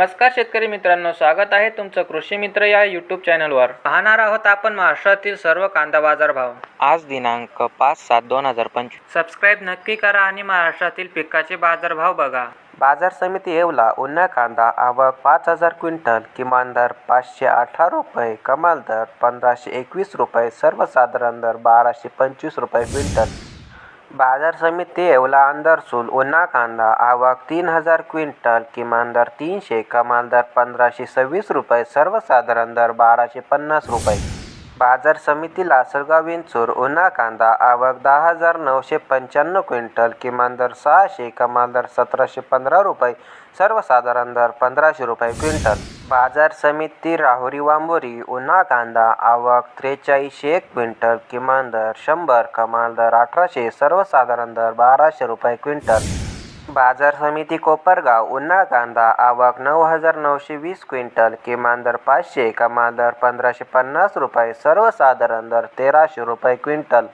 नमस्कार शेतकरी मित्रांनो स्वागत आहे तुमचं कृषी मित्र या यूट्यूब चॅनलवर पाहणार आहोत आपण महाराष्ट्रातील सर्व कांदा बाजार भाव. आज दिनांक पाच सात दोन हजार पंचवीस. सबस्क्राईब नक्की करा आणि महाराष्ट्रातील पिकाचे बाजारभाव बघा. बाजार समिती येवला उन्हा कांदा आवक पाच हजार क्विंटल किमान दर पाचशे अठरा रुपये कमाल दर पंधराशे एकवीस रुपये सर्वसाधारण दर बाराशे पंचवीस रुपये क्विंटल. बाजार समिती येवला अंदरसूल उन्हा कांदा आवक तीन हजार क्विंटल किमान दर तीनशे कमाल दर पंधराशे सव्वीस रुपये सर्वसाधारण दर बाराशे पन्नास रुपये. बाजार समिती लासलगाव विंचूर उन्हा कांदा आवक दहा हजार नऊशे पंच्याण्णव क्विंटल किमान दर सहाशे कमाल दर सतराशे पंधरा रुपये सर्वसाधारण दर पंधराशे रुपये क्विंटल. बाजार समिती राहुरी वांबोरी उन्हा कांदा आवक त्रेचाळीसशे एक क्विंटल किमान दर शंभर कमाल दर अठराशे सर्वसाधारण दर बाराशे रुपये क्विंटल. बाजार समिती कोपरगाव उन्हाळ कांदा आवक नऊ हजार नऊशे वीस क्विंटल किमान दर पाचशे कमाल दर पंधराशे पन्नास रुपये सर्वसाधारण दर तेराशे रुपये क्विंटल.